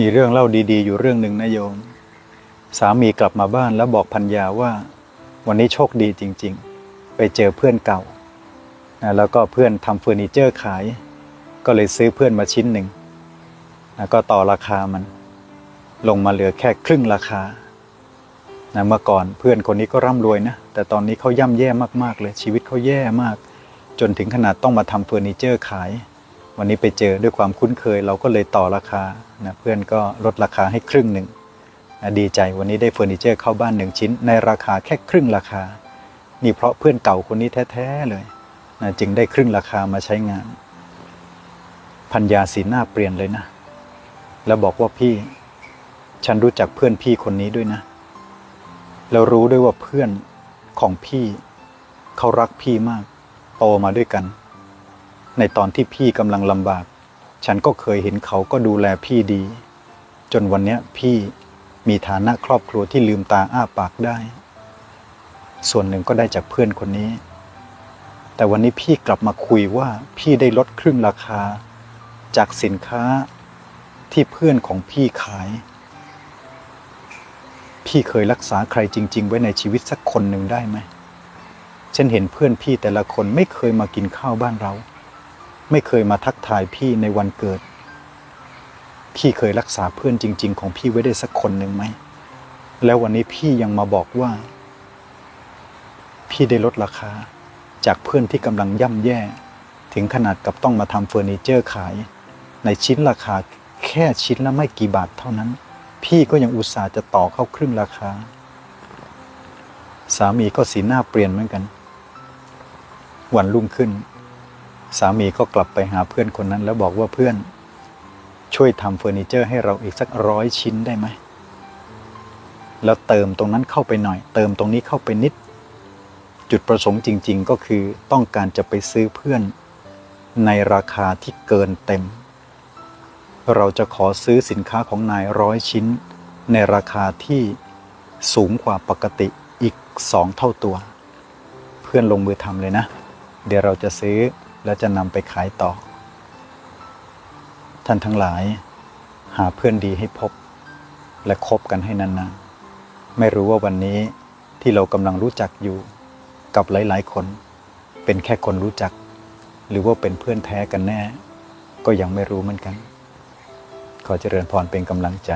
มีเรื่องเล่าดีๆ อยู่เรื่องหนึ่งนะโยม สามีกลับมาบ้านแล้วบอกพัญญาว่า วันนี้โชคดีจริง ๆ ไปเจอเพื่อนเก่านะแล้วก็เพื่อนทำเฟอร์นิเจอร์ขาย ก็เลยซื้อเพื่อนมาชิ้นหนึ่งนะก็ต่อราคามัน ลงมาเหลือแค่ครึ่งราคานะเมื่อก่อนเพื่อนคนนี้ก็ร่ำรวยนะ แต่ตอนนี้เขาย่ำแย่มากๆเลยชีวิตเขาแย่มาก จนถึงขนาดต้องมาทำเฟอร์นิเจอร์ขาย วันนี้ไปเจอด้วยความคุ้นเคย เราก็เลยต่อราคานะเพื่อนก็ลดราคาให้ครึ่งหนึ่งนะดีใจวันนี้ได้เฟอร์นิเจอร์เข้าบ้านหนึ่งชิ้น ในราคาแค่ครึ่งราคา นี่เพราะเพื่อนเก่าคนนี้แท้ๆเลยนะจึงได้ครึ่งราคามาใช้งาน พัญญาสีหน้าเปลี่ยนเลยนะ แล้วบอกว่าพี่ ฉันรู้จักเพื่อนพี่คนนี้ด้วยนะ แล้วรู้ด้วยว่าเพื่อนของพี่ เขารักพี่มาก โตมาด้วยกัน ในตอนที่พี่กำลังลำบาก ฉันก็เคยเห็นเขาก็ดูแลพี่ดี จนวันเนี้ยพี่มีฐานะครอบครัวที่ลืมตาอ้าปากได้ ส่วนหนึ่งก็ได้จากเพื่อนคนนี้ แต่วันนี้พี่กลับมาคุยว่าพี่ได้ลดครึ่งราคา จากสินค้าที่เพื่อนของพี่ขาย พี่เคยรักษาใครจริง ๆ ไว้ในชีวิตสักคนหนึ่งได้ไหมฉันเห็นเพื่อนพี่แต่ละคนไม่เคยมากินข้าวบ้านเรา ไม่เคยมาทักทายพี่ในวันเกิด พี่เคยรักษาเพื่อนจริง ๆ ของพี่ไว้ได้สักคนหนึ่งไหม แล้ววันนี้พี่ยังมาบอกว่า พี่ได้ลดราคา จากเพื่อนที่กำลังย่ำแย่ ถึงขนาดกับต้องมาทำเฟอร์นิเจอร์ขาย ในชิ้นราคาแค่ชิ้นละไม่กี่บาทเท่านั้น พี่ก็ยังอุตส่าห์จะต่อเข้าครึ่งราคา สามีก็สีหน้าเปลี่ยนเหมือนกัน วันรุ่งขึ้น สามีก็กลับไปหาเพื่อนคนนั้น แล้วบอกว่าเพื่อนช่วยทำเฟอร์นิเจอร์ให้เราอีกสักร้อยชิ้นได้ไหม แล้วเติมตรงนั้นเข้าไปหน่อย เติมตรงนี้เข้าไปนิด จุดประสงค์จริง ๆ ก็คือต้องการจะไปซื้อเพื่อนในราคาที่เกินเต็ม เราจะขอซื้อสินค้าของนายร้อยชิ้น ในราคาที่สูงกว่าปกติอีกสองเท่าตัว เพื่อนลงมือทำเลยนะ เดี๋ยวเราจะซื้อ แล้วจะนำไปขายต่อ ท่านทั้งหลาย หาเพื่อนดีให้พบ และคบกันให้นานๆ ไม่รู้ว่าวันนี้ที่เรากำลังรู้จักอยู่กับหลายๆ คน เป็นแค่คนรู้จัก หรือว่าเป็นเพื่อนแท้กันแน่ ก็ยังไม่รู้เหมือนกัน ขอเจริญพรเป็นกำลังใจ